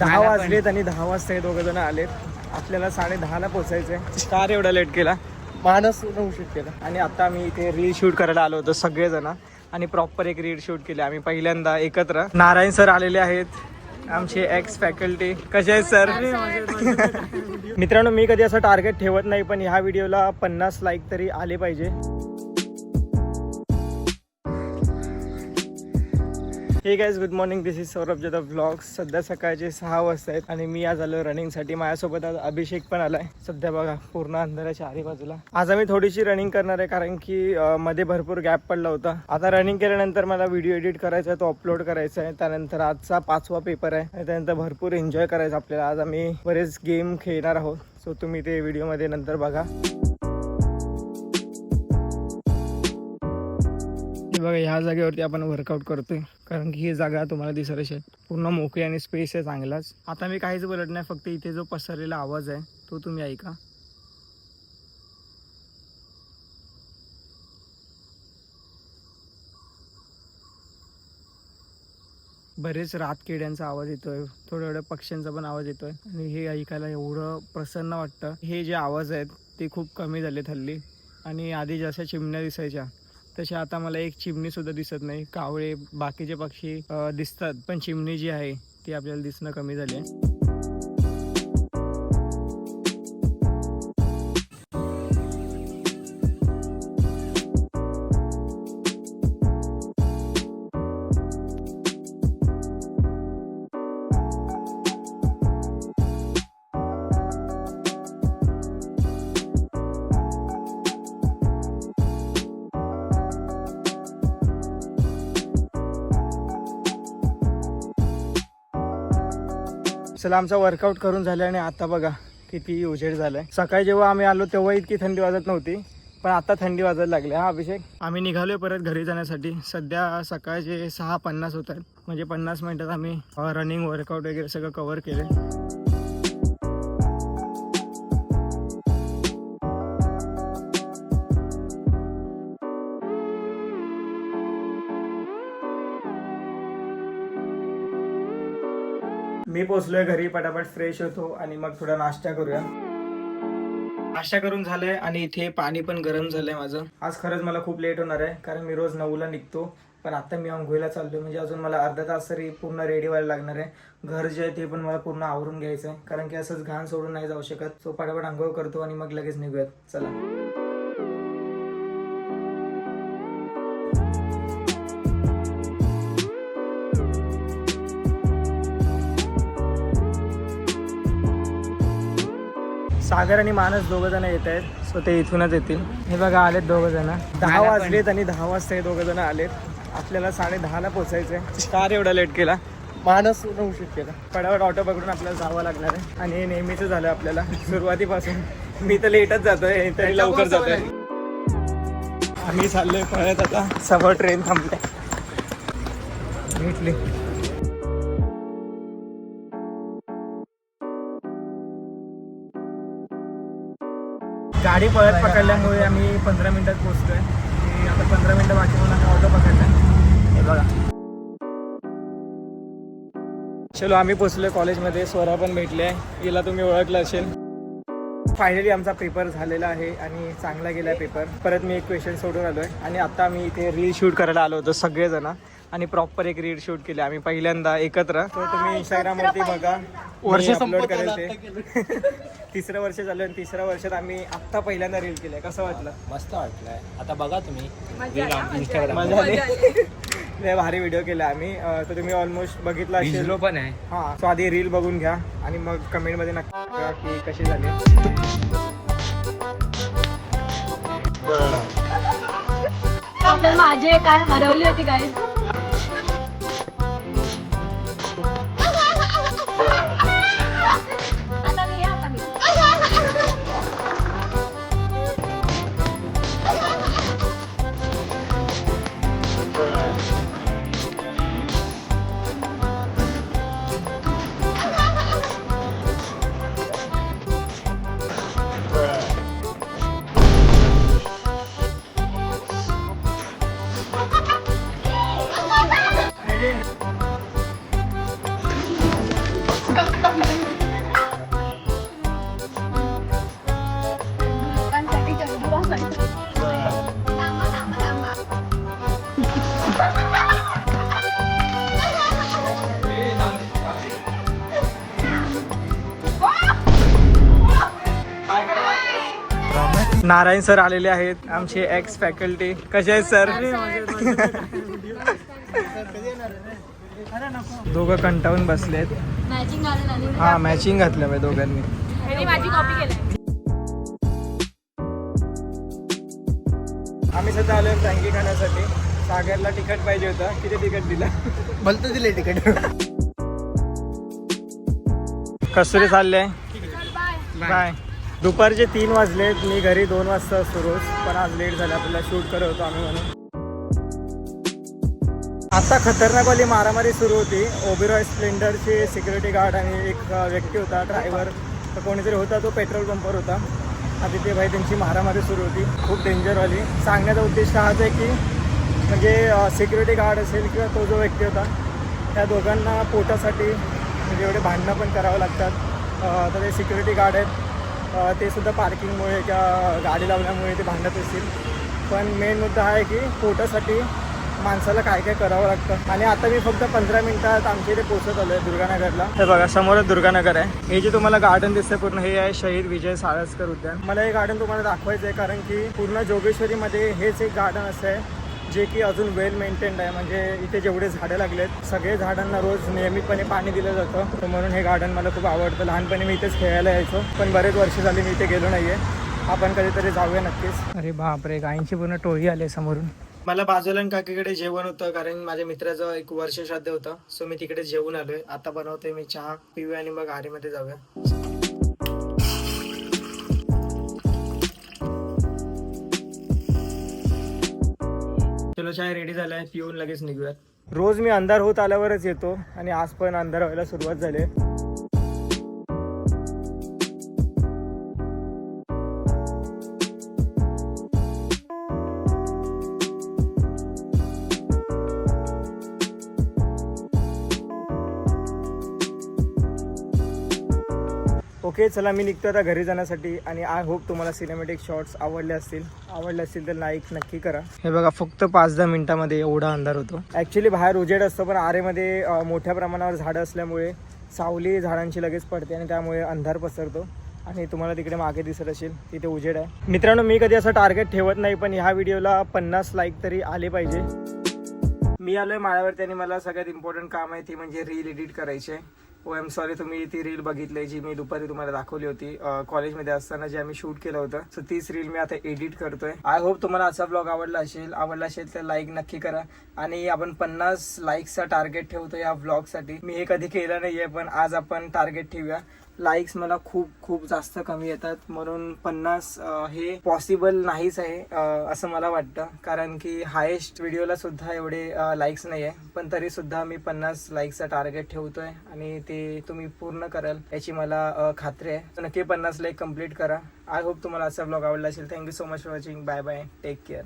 दहा. वाजलेत आणि दहा वाजता हे दोघं जण आलेत. आपल्याला साडे दहाला पोचायचंय कार एवढा लेट केला. मानस उशीर केला. आणि आता आम्ही इथे रील शूट करायला आलो होतो सगळेजण. आणि प्रॉपर एक रील शूट केली. आम्ही पहिल्यांदा एकत्र. नारायण सर आलेले आहेत. आमचे एक्स फॅकल्टी कसे आहेत सर मित्रांनो मी कधी असं टार्गेट ठेवत नाही पण ह्या व्हिडिओला पन्नास लाईक तरी आले पाहिजे. Hey guys good morning this is Saurabh Jadhav blog सध्या सकाळचे सहा वाजता आहेत आणि मी आज आलो रनिंगसाठी माझ्यासोबत आज अभिषेक पण आलाय. सध्या बघा पूर्ण अंधाराच्या आधी बाजूला आज आम्ही थोडीशी रनिंग करणार आहे कारण की मध्ये भरपूर गॅप पडला होता. आता रनिंग केल्यानंतर मला व्हिडिओ एडिट करायचा आहे तो अपलोड करायचा आहे त्यानंतर आजचा पाचवा पेपर आहे. आणि त्यानंतर भरपूर एन्जॉय करायचं आपल्याला. आज आम्ही बरेच गेम खेळणार आहोत. सो तुम्ही ते व्हिडिओमध्ये नंतर बघा. बघा ह्या जागेवरती आपण वर्कआउट करतोय. कारण की ही जागा तुम्हाला दिसत असेल. पूर्ण मोकळी आणि स्पेस आहे चांगलाच. आता मी काहीच बोलत नाही फक्त इथे जो पसरलेला आवाज आहे तो तुम्ही ऐका. बरेच रात किड्यांचा आवाज येतोय थोड्या थोड्या पक्ष्यांचा पण आवाज येतोय. आणि हे ऐकायला एवढं प्रसन्न वाटतं. हे जे आवाज आहेत ते खूप कमी झाले हल्ली आणि आधी जशा चिमण्या दिसायच्या तसे आता मला एक चिमणी सुद्धा दिसत नाही. कावळे बाकीचे पक्षी दिसतात पण चिमणी जी आहे ती आपल्याला दिसणं कमी झाली आहे. चला आमचा वर्कआउट करून झालं आणि आता बघा किती उजेड झालाय. सकाळी जेव्हा आम्ही आलो तेव्हा इतकी थंडी वाजत नव्हती पण आता थंडी वाजायला लागली. हा अभिषेक? आम्ही निघालोय परत घरी जाण्यासाठी. सध्या सकाळचे सहा पन्नास होत आहेत म्हणजे पन्नास मिनिटात आम्ही रनिंग वर्कआउट वगैरे सगळं कव्हर केलं मी पोचलोय घरी पटापट फ्रेश होतो आणि मग थोडा नाश्ता करूया. नाश्ता करून झालंय आणि इथे पाणी पण गरम झालंय माझं. आज खरंच मला खूप लेट होणार आहे कारण मी रोज नऊला निघतो. पण आता मी अंघोळीला चाललोय म्हणजे अजून मला अर्धा तास तरी पूर्ण रेडी व्हायला लागणार आहे. घर जे आहे ते पण मला पूर्ण आवरून घ्यायचं आहे कारण की असंच घाण सोडून नाही जाऊ शकत. सो पटापट आंघोळ करतो आणि मग लगेच निघूयात. चला. सागर आणि मानस दोघ जण येत आहेत. सो ते इथूनच येतील. हे बघा आलेत दोघ जण. दहा. वाजलेत आणि दहा वाजता हे दोघ जण आलेत. आपल्याला साडे दहाला पोचायचंय कार एवढा लेट केला. मानस उशीर केला. फटाफट ऑटो पकडून आपल्याला जावं लागणार आहे. आणि हे नेहमीच झालं आपल्याला सुरुवातीपासून. मी तर लेटच जातोय. तरी लवकर जातोय. आम्ही चाललोय पळत आता. समोर ट्रेन थांबले भेटली. गाडी पळत पकडल्यामुळे आम्ही पंधरा मिनिटात पोहोचतोय. आणि आता पंधरा मिनिटं बाकी म्हणून आम्ही ऑटो पकडलाय हे बघा. चलो आम्ही पोचलोय कॉलेजमध्ये. स्वरा पण भेटले. हिला तुम्ही ओळखलं असेल. फायनली आमचा पेपर झालेला आहे आणि चांगला गेला पेपर परत मी एक क्वेश्चन सोडून आलोय. आणि आता मी इथे रील शूट करायला आलो होतो सगळेजण. आणि प्रॉपर एक रील शूट केली. आम्ही पहिल्यांदा एकत्र. तो तुम्ही इंस्टाग्रामवरती बघा. वर्ष अपलोड संपत करेल ते. तिसरं वर्ष झालं आणि तिसऱ्या वर्षात आम्ही आत्ता पहिल्यांदा रील केलंय कसं वाटलं? मस्त वाटलंय. आता बघा तुम्ही. लय भारी व्हिडिओ केला आम्ही. तर तुम्ही ऑलमोस्ट बघितला असेल. पण आहे. हा तो आधी रील बघून घ्या. आणि मग कमेंटमध्ये नक्की कळवा की कशी झाली. माझे काय हरवली होती काय नारायण सर आलेले आहेत आमचे एक्स फॅकल्टी कसे आहेत सर दोघं कंटाळून बसलेत. हा मॅचिंग घातलं बाई दोघांनी. त्यांनी माझी कॉपी केली. आम्ही सध्या आलो फ्रँकी खाण्यासाठी सागरला तिकीट पाहिजे होतं. किती तिकीट दिलं? भलतं दिले तिकीट कसुरी चालले बाय दुपारचे तीन वाजलेत मी घरी दोन वाजता सुरू पण आज लेट झाला आपल्याला शूट करत होतो आम्ही म्हणून. आता खतरनाकवाली मारामारी सुरू होती. ओबेरॉय स्प्लेंडरचे सिक्युरिटी गार्ड आणि एक व्यक्ती होता ड्रायव्हर तर कोणीतरी होता तो पेट्रोल पंपवर होता. आणि तिथे भाई त्यांची मारामारी सुरू होती. खूप डेंजरवाली सांगण्याचा उद्देश हाच आहे की म्हणजे सिक्युरिटी गार्ड असेल किंवा तो जो व्यक्ती होता त्या दोघांना पोटासाठी म्हणजे एवढे भांडणं पण करावं लागतात. तर ते सिक्युरिटी गार्ड आहेत. ते सुद्धा पार्किंगमुळे किंवा गाडी लावल्यामुळे ते भांडत असतील. पण मेन मुद्दा हा आहे की पोटासाठी माणसाला काय काय करावं लागतं. आणि आता मी फक्त पंधरा मिनिटात आमच्या इथे पोहोचत आलो आहे दुर्गानगरला. हे बघा समोरच दुर्गानगर आहे. हे जे तुम्हाला गार्डन दिसतंय पूर्ण हे आहे शहीद विजय साळसकर उद्यान. मला हे गार्डन तुम्हाला दाखवायचं आहे कारण की पूर्ण जोगेश्वरीमध्ये हेच एक गार्डन असं आहे. जे की अजून वेल मेंटेन्ड आहे. म्हणजे इथे जेवढे झाडं लागलेत सगळे झाडांना रोज नियमितपणे पाणी दिलं जातं. तर म्हणून हे गार्डन मला खूप आवडतं. लहानपणी मी इथेच खेळायला यायचो. पण बरेच वर्ष झाली मी इथे गेलो नाहीये. आपण कधीतरी जाऊया नक्कीच. अरे बापरे गायींची पूर्ण टोळी आली समोरून. मला बाजूला काकीकडे जेवण होतं कारण माझ्या मित्राचं एक वर्ष श्राद्ध होतं. सो मी तिकडे जेवून आलोय. आता बनवतोय मी चहा पिऊया आणि मग आरीमध्ये जाऊया. चलो चाय रेडी आहे पिऊन लगेच निघूयात रोज मी अंधार होत आल्यावरच येतो आणि आज पण अंधार व्हायला सुरुवात झाली आहे. ओके चला मी निघतो आता घरी जाण्यासाठी आणि आय होप तुम्हाला सिनेमॅटिक शॉर्ट्स आवडले असतील. आवडले असतील तर लाईक नक्की करा. हे बघा फक्त पाच दहा मिनिटामध्ये एवढा अंधार होतो. ॲक्च्युली बाहेर उजेड असतो पण आरेमध्ये मोठ्या प्रमाणावर झाडं असल्यामुळे सावली झाडांची लगेच पडते आणि त्यामुळे अंधार पसरतो. आणि तुम्हाला तिकडे मागे दिसत असेल तिथे उजेड आहे. मित्रांनो मी कधी असं टार्गेट ठेवत नाही पण ह्या व्हिडिओला पन्नास लाईक तरी आले पाहिजे. मी आलोय माळ्यावरती आणि मला सगळ्यात इम्पॉर्टंट काम आहे ती म्हणजे रील एडिट करायची आहे. ओ एम सॉरी तुम्ही ती रील बघितली जी मी दुपारी तुम्हाला दाखवली होती कॉलेजमध्ये असताना जे आम्ही शूट केलं होतं. सो तीच रील मी आता एडिट करतोय. आय होप तुम्हाला असा ब्लॉग आवडला असेल. आवडला असेल तर लाईक नक्की करा. आणि आपण पन्नास लाईकचा टार्गेट ठेवतो या ब्लॉगसाठी मी हे कधी केलं नाहीये पण आज आपण टार्गेट ठेवूया. लाईक्स मला खूप खूप जास्त कमी येतात. म्हणून पन्नास हे पॉसिबल नाहीच आहे असं मला वाटतं. कारण की हायेस्ट व्हिडिओला सुद्धा एवढे लाईक्स नाही आहे पण तरी सुद्धा मी पन्नास लाईकचा टार्गेट ठेवतोय आणि ते तुम्ही पूर्ण कराल याची मला खात्री आहे. तर नक्की पन्नास लाईक कंप्लीट करा. आय होप तुम्हाला असा ब्लॉग आवडला असेल. Thank you so much for watching bye bye take care